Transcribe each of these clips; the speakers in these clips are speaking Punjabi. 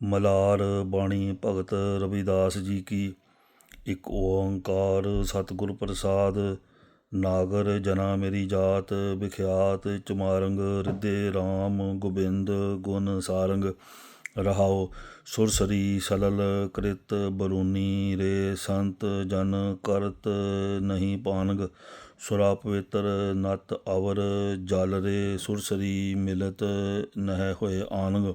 ਮਲਾਰ ਬਾਣੀ ਭਗਤ ਰਵਿਦਾਸ ਜੀ ਕੀ। ਇੱਕ ਓੰਕਾਰ ਸਤਿਗੁਰ ਪ੍ਰਸਾਦ, ਨਾਗਰ ਜਨਾ ਮੇਰੀ ਜਾਤ, ਵਿਖਿਆਤ ਚਮਾਰੰਗ ਰਿੱਧੇ RAM ਗੋਬਿੰਦ ਗੁਣ ਸਾਰੰਗ। ਰਹਾਓ ਸੁਰਸਰੀ ਸਲਲ ਕ੍ਰਿਤ ਬਰੂਨੀ ਰੇ ਸੰਤ ਜਨ ਕਰਤ ਨਹੀਂ ਪਾਨਗ ਸੁਰਾ ਪਵਿੱਤਰ ਨਤ ਅਵਰ ਜਲ ਰੇ ਸੁਰਸਰੀ ਮਿਲਤ ਨਹਿ ਹੋਏ ਆਨਗ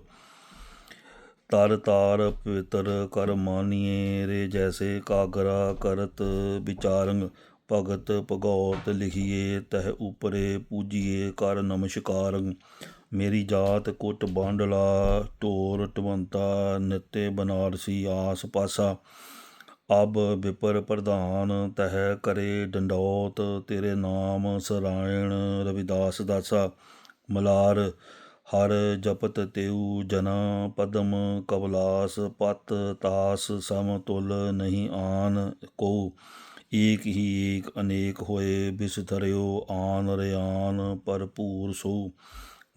ਤਰ ਤਾਰ ਪਵਿੱਤਰ ਕਰ ਮਾਨੀਏ ਰੇ ਜੈਸੇ ਕਾਗਰਾ ਕਰਤ ਵਿਚਾਰੰਗ, ਭਗਤ ਭਗੌਤ ਲਿਖੀਏ, ਤਹ ਉਪਰੇ ਪੂਜੀਏ ਕਰ ਨਮਸਕਾਰੰ ਮੇਰੀ ਜਾਤ ਕੁੱਟ ਬਾਂਡਲਾ, ਢੋਰ ਟਵੰਤਾ ਨਿੱਤੇ ਬਨਾਰਸੀ ਆਸ ਪਾਸਾ। ਅਬ ਵਿਪਰ ਪ੍ਰਧਾਨ, ਤਹ ਕਰੇ ਡੰਡੌਤ, ਤੇਰੇ ਨਾਮ ਸਰਾਇਣ ਰਵਿਦਾਸ ਦਾਸਾ। ਮਲਾਰ ਹਰ ਜਪਤ ਤੇਉ ਜਨਾ ਪਦਮ ਕਵਲਾਸ ਪਤ ਤਾਸ ਸਮ ਤੁਲ ਨਹੀਂ ਆਨ ਕੋ ਏਕ ਹੀ ਏਕ ਅਨੇਕ ਹੋਏ ਬਿਸਥਰਿਓ ਆਨ ਰਿਆਨ ਭਰਪੂਰ ਸੋ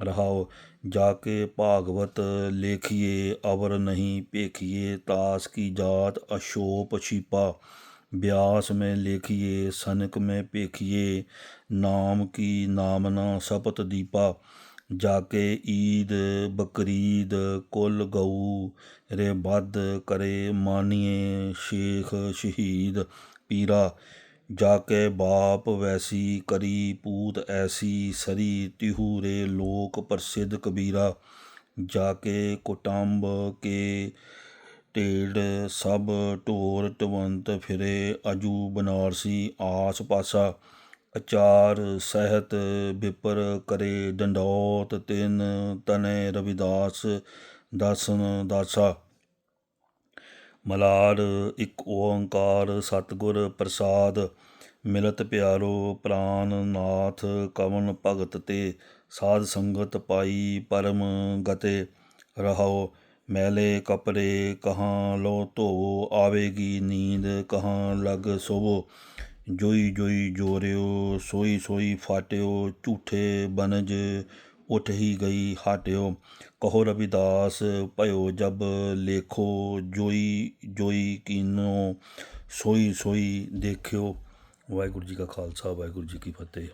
ਰਹਾਉ ਜਾ ਕੇ ਭਾਗਵਤ ਲੇਖੀਏ ਅਵਰ ਨਹੀਂ ਪੇਖੀਏ ਤਾਸ ਕੀ ਜਾਤ ਅਸ਼ੋਪ ਛੀਪਾ व्यास में लेखिए सनक में पेखिए नाम की नामना सपत दीपा ਜਾ ਕੇ ਈਦ, ਬਕਰੀਦ, ਕੁਲ ਗਊ ਰੇ ਬਦ ਕਰੇ ਮਾਨੀਏ ਸ਼ੇਖ ਸ਼ਹੀਦ ਪੀਰਾ। ਜਾ ਕੇ ਬਾਪ ਵੈਸੀ ਕਰੀ ਪੂਤ ਐਸੀ ਸਰੀ ਤਿਹੂ ਰੇ ਲੋਕ ਪ੍ਰਸਿੱਧ ਕਬੀਰਾ। ਜਾ ਕੇ ਕੋਟੰਬ ਕੇ ਢੇੜ ਸਭ ਢੋਰ ਟਵੰਤ ਫਿਰੇ ਅਜੂ ਬਨਾਰਸੀ ਆਸ ਪਾਸਾ ਅਚਾਰ, ਸਹਿਤ ਬਿਪਰ ਕਰੇ, ਡੰਡੌਤ, ਤਿੰਨ, ਤਨੇ, ਰਵਿਦਾਸ ਦਸਨ ਦਾਸਾ। ਮਲਾਰ, ਇੱਕ ਓੰਕਾਰ, ਸਤਗੁਰ, ਪ੍ਰਸਾਦ। ਮਿਲਤ ਪਿਆਰੋ, ਪ੍ਰਾਨ ਨਾਥ, ਕਵਨ ਭਗਤ ਤੇ। ਸਾਧ ਸੰਗਤ ਪਾਈ ਪਰਮ ਗਤੇ। ਰਹਾਓ ਮੈਲੇ ਕਪੜੇ ਕਹਾਂ ਲੋ ਧੋ ਆਵੇਗੀ ਨੀਂਦ, ਕਹਾਂ ਲਗ ਸੋਵੋ। ਜੋਈ ਜੋਈ ਜੋਰਿਓ, ਸੋਈ ਸੋਈ ਫਾਟਿਓ, ਝੂਠੇ ਬਨਜ, ਉਠ ਹੀ ਗਈ ਹਾਟਿਓ। ਕਹੋ ਰਵਿਦਾਸ, ਭਇਓ ਜਬ ਲੇਖੋ, ਜੋਈ ਜੋਈ ਕੀਨੋ, ਸੋਈ ਸੋਈ ਦੇਖਿਓ। ਵਾਹਿਗੁਰੂ ਜੀ ਕਾ ਖਾਲਸਾ, ਵਾਹਿਗੁਰੂ ਜੀ ਕੀ ਫਤਿਹ।